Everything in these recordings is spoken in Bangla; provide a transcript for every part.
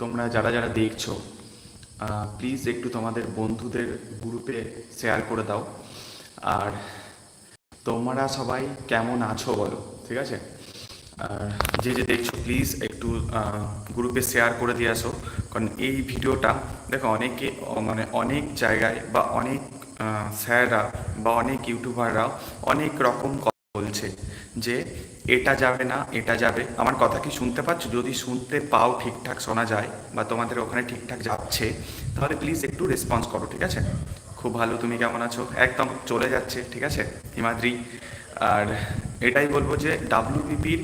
তোমরা যারা যারা দেখছ প্লিজ একটু তোমাদের বন্ধুদের গ্রুপে শেয়ার করে দাও। আর তোমরা সবাই কেমন আছো বলো, ঠিক আছে? আর যে যে দেখছ প্লিজ একটু গ্রুপে শেয়ার করে দিয়ে আসো। কারণ এই ভিডিওটা, দেখো, অনেকে মানে অনেক জায়গায় বা অনেক স্যাররা বা অনেক ইউটিউবাররাও অনেক রকম বলছে যে, এটা যাবে না, এটা যাবে। আমার কথা কি শুনতে পাচ্ছ? যদি শুনতে পাও ঠিকঠাক, শোনা যায় বা তোমাদের ওখানে ঠিকঠাক যাচ্ছে, তাহলে প্লিজ একটু রেসপন্স করো, ঠিক আছে? খুব ভালো, তুমি কেমন আছো? একদম চলে যাচ্ছে, ঠিক আছে, হিমাদ্রি? আর এটাই বলব যে ডাব্লিউবিপির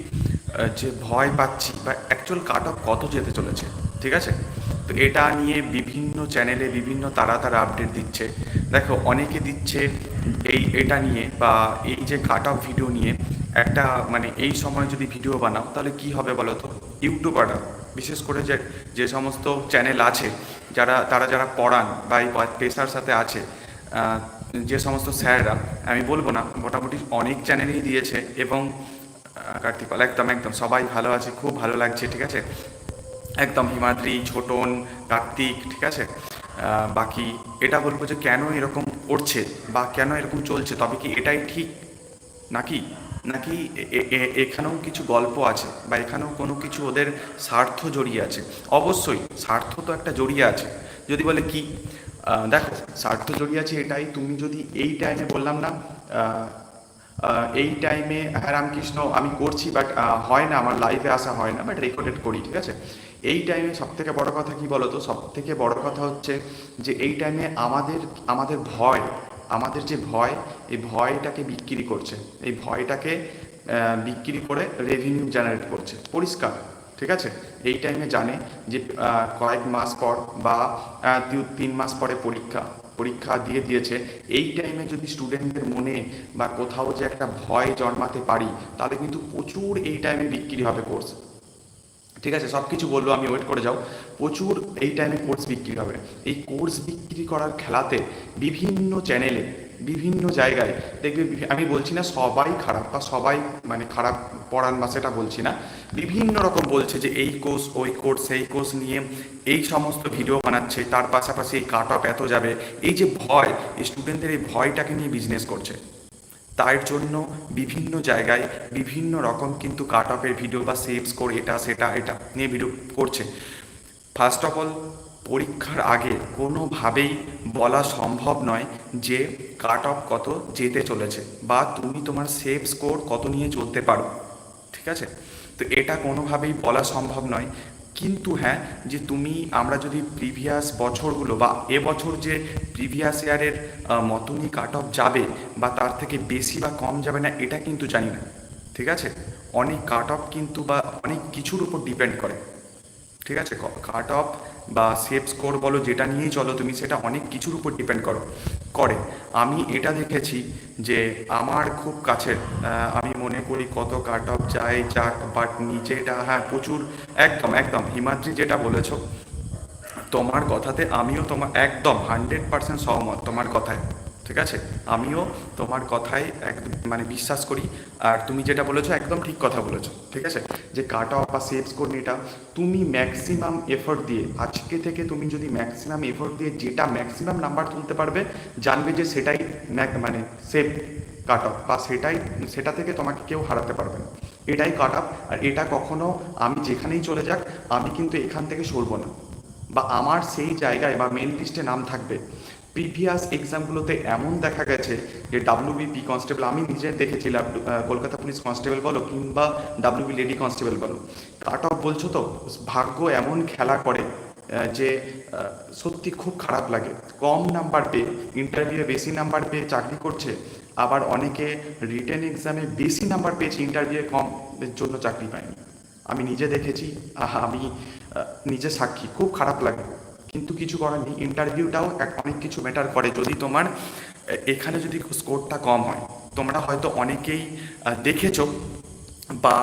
যে ভয় পাচ্ছি বা অ্যাকচুয়াল কাট অফ কত যেতে চলেছে, ঠিক আছে? তো এটা নিয়ে বিভিন্ন চ্যানেলে বিভিন্ন তারা তারা আপডেট দিচ্ছে। দেখো অনেকে দিচ্ছে এই এটা নিয়ে বা এই যে কাট অফ ভিডিও নিয়ে একটা মানে এই সময় যদি ভিডিও বানাও তাহলে কি হবে বলো তো? ইউটিউবাররা বিশেষ করে যে যে সমস্ত চ্যানেল আছে যারা তারা যারা পড়ান বা এই পেশার সাথে আছে যে সমস্ত স্যাররা আমি বলব না মোটামুটি অনেক চ্যানেলই দিয়েছে এবং আহ, কার্তিকপাল একদম একদম সবাই ভালো আছে খুব ভালো লাগছে ঠিক আছে? একদম হিমাদ্রি ছোটন কার্তিক ঠিক আছে? বাকি এটা বলব যে কেন এরকম করছে বা কেন এরকম চলছে, তবে কি এটাই ঠিক? নাকি? নাকি এখানেও কিছু গল্প আছে বা এখানেও কোনো কিছু ওদের স্বার্থ জড়িয়ে আছে? অবশ্যই স্বার্থ তো একটা জড়িয়ে আছে। যদি বলে কি? দেখো, স্বার্থ জড়িয়ে আছে এটাই, তুমি যদি এই টাইমে বললাম না এই টাইমে হ্যাঁ রামকৃষ্ণ আমি করছি বাট হয় না, আমার লাইভে আসা হয় না বাট রেকর্ডেড করি, ঠিক আছে? এই টাইমে সব থেকে বড় কথা কি বলো তো সব থেকে বড় কথা হচ্ছে যে এই টাইমে আমাদের আমাদের ভয়, আমাদের যে ভয়, এই ভয়টাকে বিক্রি করছে। এই ভয়টাকে বিক্রি করে রেভিনিউ জেনারেট করছে। পরিষ্কার, ঠিক আছে? এই টাইমে জানে যে কয়েক মাস পর বা তিন মাস পরে পরীক্ষা পরীক্ষা দিয়ে দিয়েছে। এই টাইমে যদি স্টুডেন্টদের মনে বা কোথাও যে একটা ভয় জন্মাতে পারি, তাহলে কিন্তু প্রচুর এই টাইমে বিক্রি হবে কোর্স ঠিক আছে সব কিছু বলব আমি ওয়েট করে যাও। প্রচুর এই টাইমে কোর্স বিক্রি হবে। এই কোর্স বিক্রি করার খেলাতে বিভিন্ন চ্যানেলে বিভিন্ন জায়গায় দেখবে, আমি বলছি না সবাই খারাপ বা সবাই মানে খারাপ পড়ান বা সেটা বলছি না, বিভিন্ন রকম বলছে যে এই কোর্স ওই কোর্স সেই কোর্স নিয়ে এই সমস্ত ভিডিও বানাচ্ছে, তার পাশাপাশি এই কাট অফ এত যাবে। এই যে ভয় স্টুডেন্টদের এই ভয়টাকে নিয়ে বিজনেস করছে। তার জন্য বিভিন্ন জায়গায় বিভিন্ন রকম কিন্তু কাট অফের ভিডিও বা সেভ স্কোর এটা, সেটা, এটা নিয়ে ভিডিও করছে। ফার্স্ট অফ অল পরীক্ষার আগে কোনোভাবেই বলা সম্ভব নয় যে কাট অফ কত যেতে চলেছে বা তুমি তোমার সেভ স্কোর কত নিয়ে চলতে পারো। ঠিক আছে? তো এটা কোনোভাবেই বলা সম্ভব নয়। কিন্তু হ্যাঁ যে তুমি, আমরা যদি প্রিভিয়াস বছরগুলো বা এবছর যে প্রিভিয়াস ইয়ারের মতনই কাট অফ যাবে বা তার থেকে বেশি বা কম যাবে না, এটা কিন্তু জানি না, ঠিক আছে? অনেক কাট অফ কিন্তু বা অনেক কিছুর উপর ডিপেন্ড করে, ঠিক আছে? কাট অফ বা সেভ স্কোর বলো, যেটা নিয়েই চলো তুমি, সেটা অনেক কিছুর উপর ডিপেন্ড করো। করে। আমি এটা দেখেছি যে আমার খুব কাছের আমি মনে করি কত কাট অফ যায় যাক বাট নিচেটা হ্যাঁ প্রচুর, একদম একদম, হিমাদ্রি যেটা বলেছ, তোমার কথাতে আমিও তোমার একদম হান্ড্রেড পার্সেন্ট সহমত তোমার কথায়। ঠিক আছে? আমিও তোমার কথায় একদম মানে বিশ্বাস করি। আর তুমি যেটা বলেছ একদম ঠিক কথা বলেছ, ঠিক আছে? যে কাট অফ বা সেভ স্কোর এটা তুমি ম্যাক্সিমাম এফোর্ট দিয়ে, আজকে থেকে তুমি যদি ম্যাক্সিমাম এফোর্ট দিয়ে যেটা ম্যাক্সিমাম নাম্বার তুলতে পারবে, জানবে যে সেটাই মানে সেভ কাট অফ বা সেটাই, সেটা থেকে তোমাকে কেউ হারাতে পারবে না। এটাই কাট অফ আর এটা কখনো আমি যেখানেই চলে যাক, আমি কিন্তু এখান থেকে সরবো না। বা আমার সেই জায়গায় বা মেন লিস্টে নাম থাকবে। প্রিভিয়াস এক্সামগুলোতে এমন দেখা গেছে যে ডাব্লিউবিপি কনস্টেবল আমি নিজে আহ, কলকাতা পুলিশ কনস্টেবল বলো কিংবা ডাব্লিউবি লেডি কনস্টেবল বলো। কাট অফ বলছো তো ভাগ্য এমন খেলা করে যে সত্যি খুব খারাপ লাগে। কম নাম্বার পেয়ে ইন্টারভিউয়ে বেশি নাম্বার পেয়ে চাকরি করছে আবার অনেকে রিটেন এক্সামে বেশি নাম্বার পেয়েছে ইন্টারভিউয়ে কম জন্য চাকরি পায়নি। আমি নিজে দেখেছি আমি নিজে সাক্ষী খুব খারাপ লাগে। কিন্তু কিছু করার নেই। ইন্টারভিউটাও অনেক কিছু ম্যাটার করে। যদি তোমার এখানে যদি স্কোরটা কম হয়, তোমরা হয়তো অনেকেই দেখেছ বা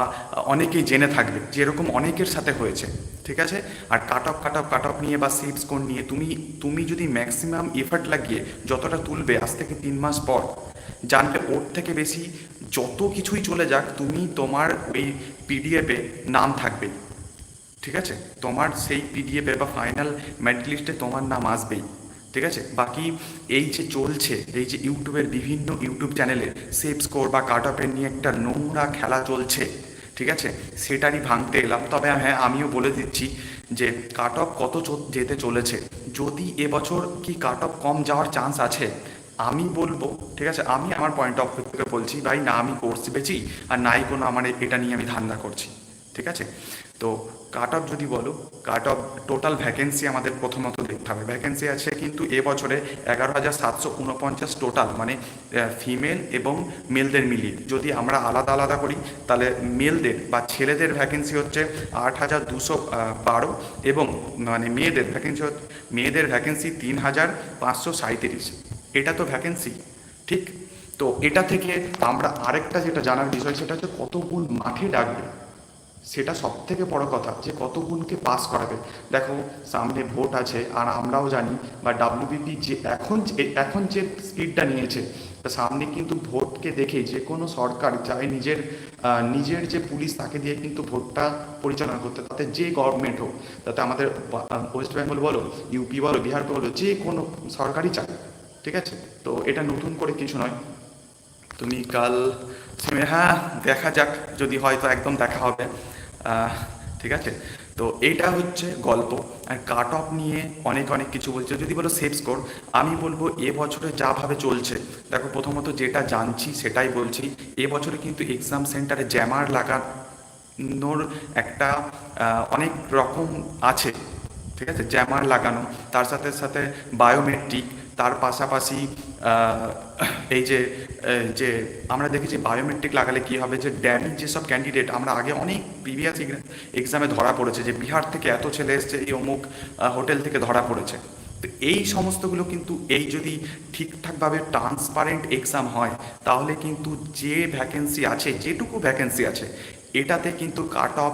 অনেকেই জেনে থাকবে যে এরকম অনেকের সাথে হয়েছে, ঠিক আছে? আর cut off cut off cut off নিয়ে বা সেভ স্কোর নিয়ে তুমি তুমি যদি ম্যাক্সিমাম এফার্ট লাগিয়ে যতটা তুলবে আজ থেকে তিন মাস পর, জানবে ওর থেকে বেশি যত কিছুই চলে যাক, তুমি তোমার ওই পিডিএফে নাম থাকবে। ঠিক আছে? তোমার সেই পিডিএফে বা ফাইনাল মেরিট লিস্টে তোমার নাম আসবেই। ঠিক আছে? বাকি এই যে চলছে, এই যে ইউটিউবের বিভিন্ন ইউটিউব চ্যানেলে সেফ স্কোর বা কাট অফের নিয়ে একটা নোংরা খেলা চলছে, ঠিক আছে? সেটারই ভাঙতে এলাম। তবে হ্যাঁ আমিও বলে দিচ্ছি যে কাট অফ কত যেতে চলেছে। যদি এবছর কি কাট অফ কম যাওয়ার চান্স আছে, আমি বলব, ঠিক আছে? আমি আমার পয়েন্ট অফ ভিউ থেকে বলছি, ভাই, না আমি কোর্স পেয়েছি আর নাই কোনো আমার এটা নিয়ে আমি ধান্দা করছি, ঠিক আছে? তো কাট অফ যদি বলো কাট অফ টোটাল ভ্যাকেন্সি আমাদের প্রথমত দেখতে হবে। ভ্যাকেন্সি আছে কিন্তু এবছরে এগারো হাজার সাতশো উনপঞ্চাশ টোটাল মানে ফিমেল এবং মেলদের মিলিয়ে। যদি আমরা আলাদা আলাদা করি, তাহলে মেলদের বা ছেলেদের ভ্যাকেন্সি হচ্ছে আট হাজার দুশো বারো এবং মানে মেয়েদের ভ্যাকেন্সি মেয়েদের ভ্যাকেন্সি তিন হাজার পাঁচশো সাঁইত্রিশ। এটা তো ভ্যাকেন্সি ঠিক? তো এটা থেকে আমরা আরেকটা যেটা জানার বিষয়, সেটা হচ্ছে কত গুণ মাঠে ডাকবে? সেটা সব থেকে বড় কথা যে কত গুণকে পাস করাবে দেখো, সামনে ভোট আছে আর আমরাও জানি, বা ডাব্লিউবিপি যে এখন যে- এখন যে স্পিডটা নিয়েছে, তা সামনে কিন্তু ভোটকে দেখে যে কোনো সরকার চায় নিজের নিজের যে পুলিশ তাকে দিয়ে কিন্তু ভোটটা পরিচালনা করতে, তাতে যে গভর্নমেন্ট হোক, তাতে আমাদের ওয়েস্ট বেঙ্গল বলো ইউপি বলো বিহার বলো, যে কোনো সরকারই চায় ঠিক আছে? তো এটা নতুন করে কিছু নয়। তুমি কাল হ্যাঁ দেখা যাক, যদি হয় তো একদম দেখা হবে। ঠিক আছে? তো এটা হচ্ছে গল্প আর কাট অফ নিয়ে অনেক অনেক কিছু বলছে। যদি বলো সেফ স্কোর আমি বলব এ বছরে যাভাবে চলছে, দেখো প্রথমত যেটা জানছি সেটাই বলছি। এ বছরে কিন্তু এক্সাম সেন্টারে জ্যামার লাগানোর একটা অনেক রকম আছে, ঠিক আছে? জ্যামার লাগানো, তার সাথে সাথে বায়োমেট্রিক তার পাশাপাশি এই যে যে আমরা দেখেছি বায়োমেট্রিক লাগালে কি হবে যে ড্যামি যেসব ক্যান্ডিডেট আমরা আগে অনেক প্রিভিয়াস এক্সামে ধরা পড়েছে যে বিহার থেকে এত ছেলে এসছে, এই অমুক হোটেল থেকে ধরা পড়েছে। তো এই সমস্তগুলো কিন্তু এই যদি ঠিকঠাকভাবে ট্রান্সপারেন্ট এক্সাম হয়, তাহলে কিন্তু যে ভ্যাকেন্সি আছে, যেটুকু ভ্যাকেন্সি আছে, এটাতে কিন্তু কাট অফ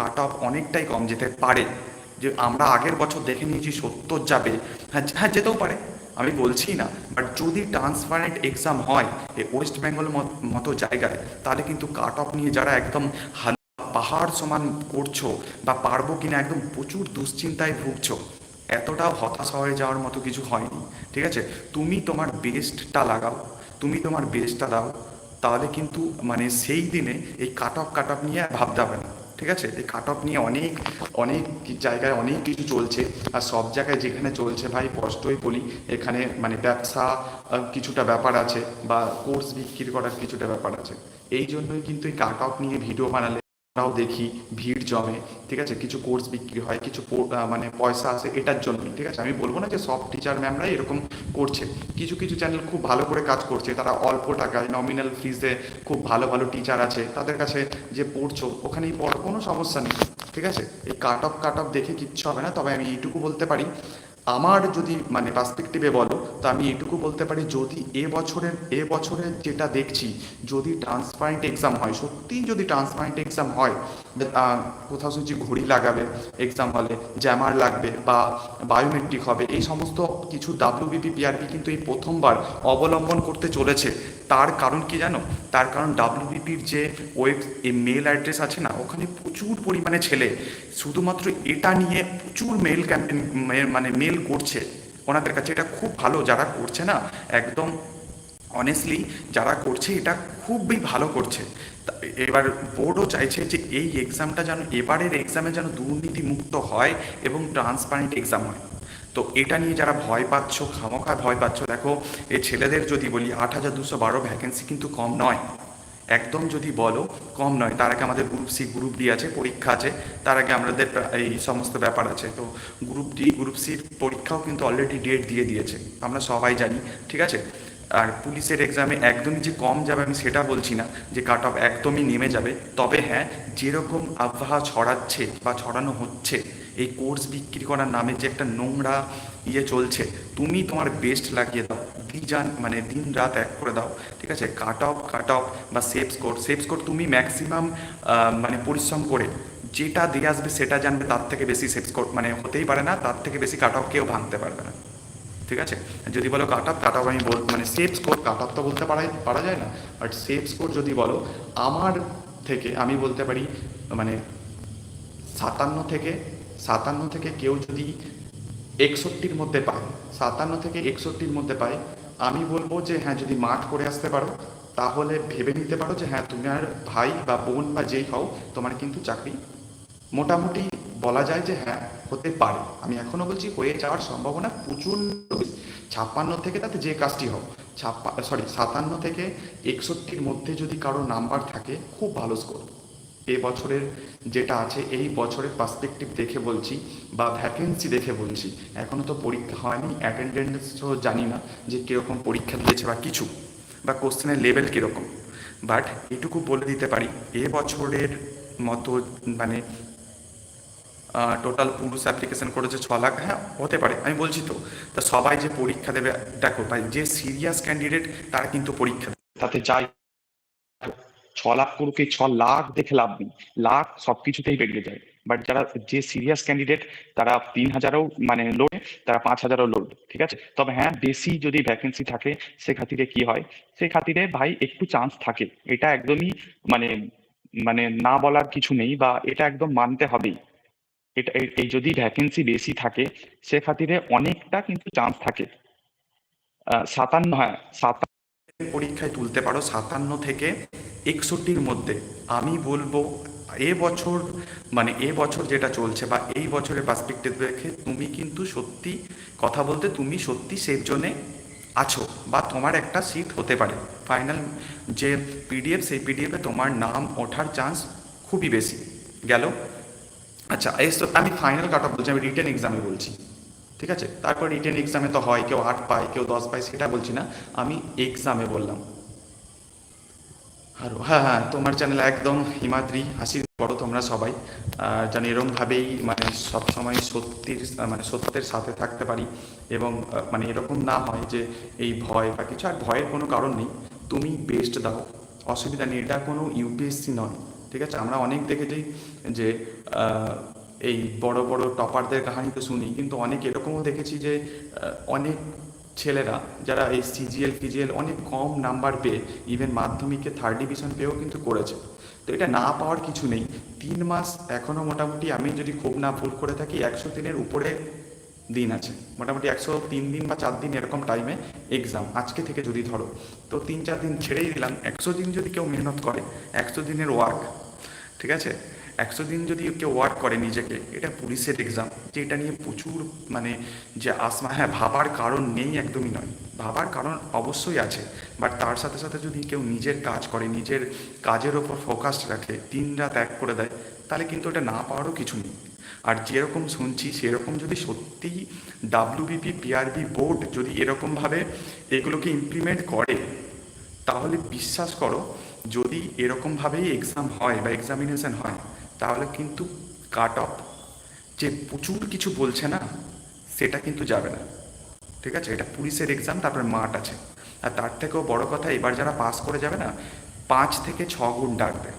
কাট অফ অনেকটাই কম যেতে পারে। যে আমরা আগের বছর দেখে নিয়েছি সত্তর যাবে হ্যাঁ হ্যাঁ যেতেও পারে। আমি বলছি না বাট যদি ট্রান্সপারেন্ট এক্সাম হয় এই ওয়েস্ট বেঙ্গল মতো জায়গায়, তাহলে কিন্তু কাট অফ নিয়ে যারা একদম পাহাড় সমান করছ বা পারব কিনা একদম প্রচুর দুশ্চিন্তায় ভুগছো, এতটাও হতাশা হয়ে যাওয়ার মতো কিছু হয়নি, ঠিক আছে? তুমি তোমার বেস্টটা লাগাও, তুমি তোমার বেস্টটা দাও, তাহলে কিন্তু মানে সেই দিনে এই কাট অফ কাট অফ নিয়ে ভাবতে হবে না। ঠিক আছে? এই কাট অফ নিয়ে অনেক অনেক জায়গায় অনেক কিছু চলছে। আর সব জায়গায় যেখানে চলছে ভাই স্পষ্টই বলি, এখানে মানে ব্যবসা কিছুটা ব্যাপার আছে বা কোর্স বিক্রি করার কিছুটা ব্যাপার আছে। এই জন্যই কিন্তু এই কাট অফ নিয়ে ভিডিও বানালে আমরাও দেখি ভিড় জমে, ঠিক আছে? কিছু কোর্স বিক্রি হয়, কিছু মানে পয়সা আসে এটার জন্যই, ঠিক আছে? আমি বলব না যে সব টিচার ম্যামরাই এরকম করছে। কিছু কিছু চ্যানেল খুব ভালো করে কাজ করছে। তারা অল্প টাকায় নমিনাল ফিজে খুব ভালো ভালো টিচার আছে। তাদের কাছে যে পড়ছো, ওখানেই পড়ো, কোনো সমস্যা নেই, ঠিক আছে? এই কাট অফ কাট অফ দেখে কিচ্ছু হবে না, তবে আমি এইটুকু বলতে পারি, আমার যদি মানে পার্সপেক্টিভে বলো তো আমি এটুকু বলতে পারি, যদি এ বছরের এ বছরের যেটা দেখছি, যদি ট্রান্সপারেন্ট এক্সাম হয় সত্যিই যদি ট্রান্সপারেন্ট এক্সাম হয় কোথাও শুনছি ঘড়ি লাগাবে এক্সাম হলে জ্যামার লাগবে বা বায়োমেট্রিক হবে, এই সমস্ত কিছু ডাব্লিউবিপি পিআরপি কিন্তু এই প্রথমবার অবলম্বন করতে চলেছে। তার কারণ কি জানো? তার কারণ ডাব্লিউবিপির যে ওয়েব মেল অ্যাড্রেস আছে না, ওখানে প্রচুর পরিমাণে ছেলে। শুধুমাত্র এটা নিয়ে প্রচুর মেল ক্যাম্পেন মানে মেল করছে। ওনাদের কাছে এটা খুব ভালো, যারা করছে না, একদম অনেস্টলি যারা করছে এটা খুবই ভালো করছে। এবার বোর্ডও চাইছে যে এই এক্সামটা যেন, এবারের এক্সামে যেন দুর্নীতিমুক্ত হয় এবং ট্রান্সপারেন্ট এক্সাম হয়। তো এটা নিয়ে যারা ভয় পাচ্ছ, খামোখা ভয় পাচ্ছ, দেখো, এই ছেলেদের যদি বলি, আট হাজার দুশো বারো ভ্যাকেন্সি কিন্তু কম নয়। একদম যদি বলো, কম নয়। তার আগে আমাদের গ্রুপ সি গ্রুপ ডি আছে, পরীক্ষা আছে। তার আগে আমাদের এই সমস্ত ব্যাপার আছে। তো গ্রুপ ডি গ্রুপ সির পরীক্ষাও কিন্তু অলরেডি ডেট দিয়ে দিয়েছে। আমরা সবাই জানি, ঠিক আছে? আর পুলিশের এক্সামে একদমই যে কম যাবে আমি সেটা বলছি না, যে কাট অফ একদমই নেমে যাবে। তবে হ্যাঁ যেরকম আবহাওয়া ছড়াচ্ছে বা ছড়ানো হচ্ছে, এই কোর্স বিক্রি করার নামে যে একটা নোংরা ইয়ে চলছে, তুমি তোমার বেস্ট লাগিয়ে দাও। দিজান মানে দিন রাত এক করে দাও, ঠিক আছে? কাট অফ কাট অফ বা সেফ স্কোর সেফ স্কোর তুমি ম্যাক্সিমাম মানে পরিশ্রম করে যেটা দিয়ে আসবে সেটা জানবে, তার থেকে বেশি সেফ স্কোর মানে হতেই পারে না, তার থেকে বেশি কাট অফ কেউ ভাঙতে পারবে না, ঠিক আছে? যদি বলো কাট অফ কাট অফ আমি বল মানে সেফ স্কোর কাট অফ তো বলতে পারাই, পারা যায় না বাট সেফ স্কোর যদি বলো, আমার থেকে আমি বলতে পারি মানে সাতান্ন থেকে সাতান্ন থেকে কেউ যদি একষট্টির মধ্যে পায়, সাতান্ন থেকে একষট্টির মধ্যে পায় আমি বলব যে হ্যাঁ যদি মাঠ করে আসতে পারো, তাহলে ভেবে নিতে পারো যে হ্যাঁ তুমি আর ভাই বা বোন বা যেই হও, তোমার কিন্তু চাকরি মোটামুটি বলা যায় যে হ্যাঁ হতে পারে। আমি এখনও বলছি, হয়ে যাওয়ার সম্ভাবনা প্রচণ্ড ছাপ্পান্ন থেকে তাতে যে কাজটি হোক ছাপ্পা সরি সাতান্ন থেকে একষট্টির মধ্যে যদি কারও নাম্বার থাকে, খুব ভালো স্কোর এ বছরের যেটা আছে, এই বছরের পার্সপেক্টিভ দেখে বলছি বা ভ্যাকেন্সি দেখে বলছি। এখনও তো পরীক্ষা হয়নি অ্যাটেন্ডেন্সও জানি না যে কীরকম পরীক্ষা দিয়েছে বা কিছু, বা কোশ্চেনের লেভেল কীরকম। বাট এটুকু বলে দিতে পারি, এ বছরের মতো মানে টোটাল পুরুষ অ্যাপ্লিকেশন করেছে ছ লাখ হ্যাঁ হতে পারে, আমি বলছি তো। তা সবাই যে পরীক্ষা দেবে, দেখো যে সিরিয়াস ক্যান্ডিডেট তারা কিন্তু পরীক্ষা। তাতে যাই ছ লাখ করুক ছ লাখ দেখে লাভ নেই। লাখ সবকিছুতেই বেরিয়ে যায়। বাট যারা যে সিরিয়াস ক্যান্ডিডেট তারা তিন হাজারও মানে লোড তারা পাঁচ হাজারও লোড ঠিক আছে? তবে হ্যাঁ বেশি যদি ভ্যাকেন্সি থাকে, সে খাতিরে কি হয়? সে খাতিরে ভাই একটু চান্স থাকে। এটা একদমই মানে মানে না বলার কিছু নেই বা এটা একদম মানতে হবেই। এটা, এই- যদি ভ্যাকেন্সি বেশি থাকে, সে খাতিরে অনেকটা কিন্তু চান্স থাকে। সাতান্ন হ্যাঁ সাতান্ন পরীক্ষায় তুলতে পারো, সাতান্ন থেকে একষট্টির মধ্যে। আমি বলব, এ বছর মানে এ বছর যেটা চলছে বা এই বছরের পার্সপেক্টিভ দেখে তুমি কিন্তু সত্যি কথা বলতে তুমি সত্যি সেফ জোনে আছো বা তোমার একটা সিট হতে পারে। ফাইনাল যে পিডিএফ সেই পিডিএফে তোমার নাম ওঠার চান্স খুবই বেশি। গেল? আচ্ছা তো আমি ফাইনাল কাট অফ বলছি, আমি রিটেন এক্সামে বলছি। ঠিক আছে? তারপর রিটেন এক্সামে তো হয়, কেউ আট পায়, কেউ দশ পায়, সেটা বলছি না। আমি এক্সামে বললাম। আর হ্যাঁ হ্যাঁ তোমার চ্যানেল একদম হিমাদ্রি হাসির বড় তোমরা সবাই। যেন এরমভাবেই মানে সবসময় সত্যির মানে সত্যের সাথে থাকতে পারি এবং মানে এরকম না হয় যে এই ভয় বা কিছু। আর ভয়ের কোনো কারণ নেই। তুমি বেস্ট দাও। অসুবিধা নেই। এটা কোনো ইউপিএসসি নয়। ঠিক আছে? আমরা অনেক দেখেছি যে এই বড় বড় টপারদের কাহিনী তো শুনি, কিন্তু অনেক এরকমও দেখেছি যে অনেক ছেলেরা যারা এই সিজিএল ফিজিএল অনেক কম নাম্বার পেয়ে ইভেন মাধ্যমিকে থার্ড ডিভিশন পেয়েও কিন্তু করেছে। তো এটা না পাওয়ার কিছু নেই। তিন মাস এখনও মোটামুটি আমি যদি খুব না ভুল করে থাকি, একশো দিনের উপরে দিন আছে। মোটামুটি একশো তিন দিন বা চার দিন এরকম টাইমে এক্সাম আজকে থেকে যদি ধরো। তো তিন চার দিন ছেড়েই দিলাম, একশো দিন যদি কেউ মেহনত করে, একশো দিনের ওয়ার্ক ঠিক আছে? একশো দিন যদি কেউ ওয়ার্ক করে নিজেকে, এটা পুলিশের এক্সাম যে এটা নিয়ে প্রচুর মানে যে আসমা হ্যাঁ ভাবার কারণ নেই একদমই নয়। ভাবার কারণ অবশ্যই আছে বাট তার সাথে সাথে যদি কেউ নিজের কাজ করে, নিজের কাজের ওপর ফোকাস রাখে, দিন রাত এক করে দেয়, তাহলে কিন্তু এটা না পাওয়ারও কিছু নেই। আর যেরকম শুনছি, সেরকম যদি সত্যিই ডাব্লিউবিপি পিআরবি বোর্ড যদি এরকমভাবে এগুলোকে ইমপ্লিমেন্ট করে, তাহলে বিশ্বাস করো, যদি এরকমভাবেই এক্সাম হয় বা এক্সামিনেশন হয় তাহলে কিন্তু কাট অফ যে প্রচুর কিছু বলছে না, সেটা কিন্তু যাবে না। ঠিক আছে? এটা পুলিশের এক্সাম তারপরে মাঠ আছে। আর তার থেকেও বড় কথা, এবার যারা পাস করে যাবে না, পাঁচ থেকে ছ গুণ ডাকবে।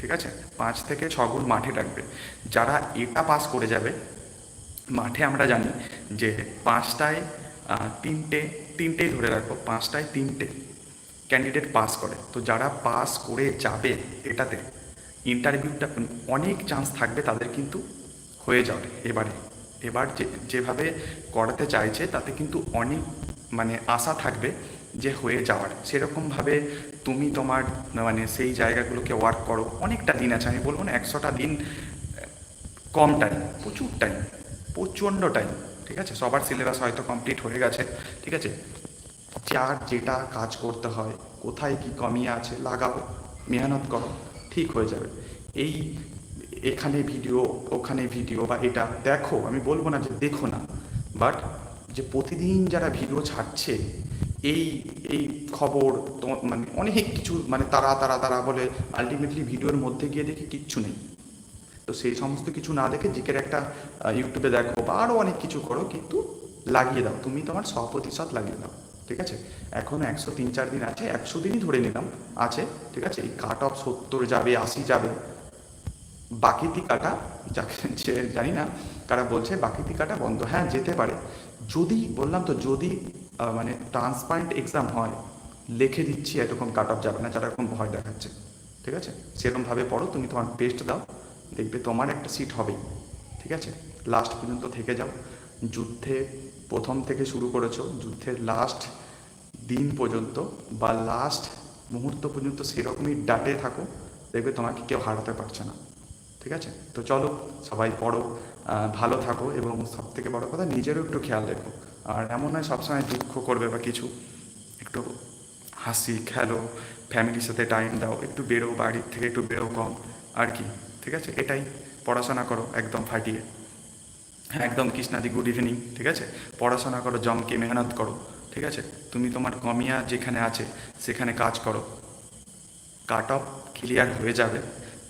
ঠিক আছে? পাঁচ থেকে ছ গুণ মাঠে ডাকবে। যারা এটা পাস করে যাবে, মাঠে আমরা জানি যে পাঁচটায় তিনটে, তিনটেই ধরে রাখব পাঁচটায় তিনটে ক্যান্ডিডেট পাস করে। তো যারা পাস করে যাবে এটাতে ইন্টারভিউটা অনেক চান্স থাকবে তাদের কিন্তু হয়ে যাবে এবারে, এবার যে, যেভাবে করাতে চাইছে, তাতে কিন্তু অনেক মানে আশা থাকবে যে হয়ে যাওয়ার। সেরকমভাবে তুমি তোমার মানে সেই জায়গাগুলোকে ওয়ার্ক করো। অনেকটা দিন আছে, আমি বলব না, একশোটা দিন কম টাইম প্রচুর টাইম প্রচণ্ড টাইম ঠিক আছে? সবার সিলেবাস হয়তো কমপ্লিট হয়ে গেছে, ঠিক আছে? যার যেটা কাজ করতে হয়, কোথায় কি কমিয়ে আছে, লাগাও, মেহনত করো। ঠিক হয়ে যাবে। এই এখানে ভিডিও ওখানে ভিডিও বা এটা দেখো, আমি বলব না যে দেখো না বাট যে প্রতিদিন যারা ভিডিও ছাড়ছে, এই এই খবর তোমার মানে অনেক কিছু মানে তারা তারা তারা বলে আলটিমেটলি ভিডিওর মধ্যে গিয়ে দেখি কিচ্ছু নেই। তো সেই সমস্ত কিছু না দেখে জিকের একটা ইউটিউবে দেখো বা আরও অনেক কিছু করো, কিন্তু লাগিয়ে দাও। তুমি তোমার শ লাগিয়ে দাও। ঠিক আছে? এখনও একশো তিন, চার দিন আছে, একশো দিনই ধরে নিলাম, আছে, ঠিক আছে? এই কাট অফ সত্তর যাবে, আশি যাবে। বাকি টিকাটা যাকে জানি না, কারা বলছে বাকি টিকাটা বন্ধ। হ্যাঁ যেতে পারে। যদি, বললাম তো, যদি মানে ট্রান্সপারেন্ট এক্সাম হয়, লিখে দিচ্ছি, এরকম কাট অফ যাবে না, যারা এরকম ভয় দেখাচ্ছে। ঠিক আছে? সেরকমভাবে পড়ো, তুমি তোমার বেস্ট দাও, দেখবে তোমার একটা সিট হবেই। ঠিক আছে? লাস্ট পর্যন্ত থেকে যাও। যুদ্ধে প্রথম থেকে শুরু করেছ, যুদ্ধের লাস্ট দিন পর্যন্ত বা লাস্ট মুহূর্ত পর্যন্ত সেরকমই ডাটে থাকো, দেখবে তোমাকে কেউ হারাতে পারছে না। ঠিক আছে? তো চলো, সবাই পড়ো ভালো থাকো এবং সব থেকে বড় কথা নিজেরও একটু খেয়াল রেখো। আর এমন নয়, সবসময় দুঃখ করবে বা কিছু। একটু হাসি, খেলো ফ্যামিলির সাথে টাইম দাও, একটু বেরো, বাড়ির থেকে একটু বেরো কম, আর কি। ঠিক আছে? এটাই। পড়াশোনা করো একদম ফাটিয়ে। একদম কৃষ্ণাদি গুড ইভিনিং ঠিক আছে? পড়াশোনা করো, জমকে মেহনত করো। ঠিক আছে? তুমি তোমার কমিয়া যেখানে আছে, সেখানে কাজ করো। কাট অফ ক্লিয়ার হয়ে যাবে।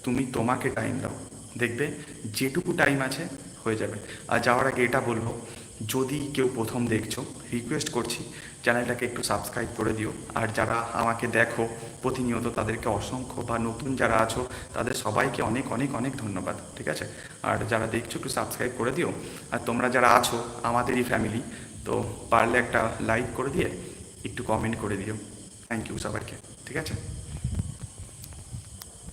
তুমি তোমাকে টাইম দাও। দেখবে, যেটুকু টাইম আছে, হয়ে যাবে। আর যাওয়ার আগে এটা বলব, যদি কেউ প্রথম দেখছ রিকোয়েস্ট করছি চ্যানেলটাকে একটু সাবস্ক্রাইব করে দিও। আর যারা আমাকে দেখো, প্রতিনিয়ত তাদেরকে অসংখ্য বা নতুন যারা আছো, তাদের সবাইকে অনেক অনেক অনেক ধন্যবাদ, ঠিক আছে? আর যারা দেখছ, একটু সাবস্ক্রাইব করে দিও। আর তোমরা যারা আছো, আমাদেরই ফ্যামিলি তো পারলে একটা লাইক করে দিয়ে একটু কমেন্ট করে দিও। থ্যাংক ইউ সবাইকে। ঠিক আছে?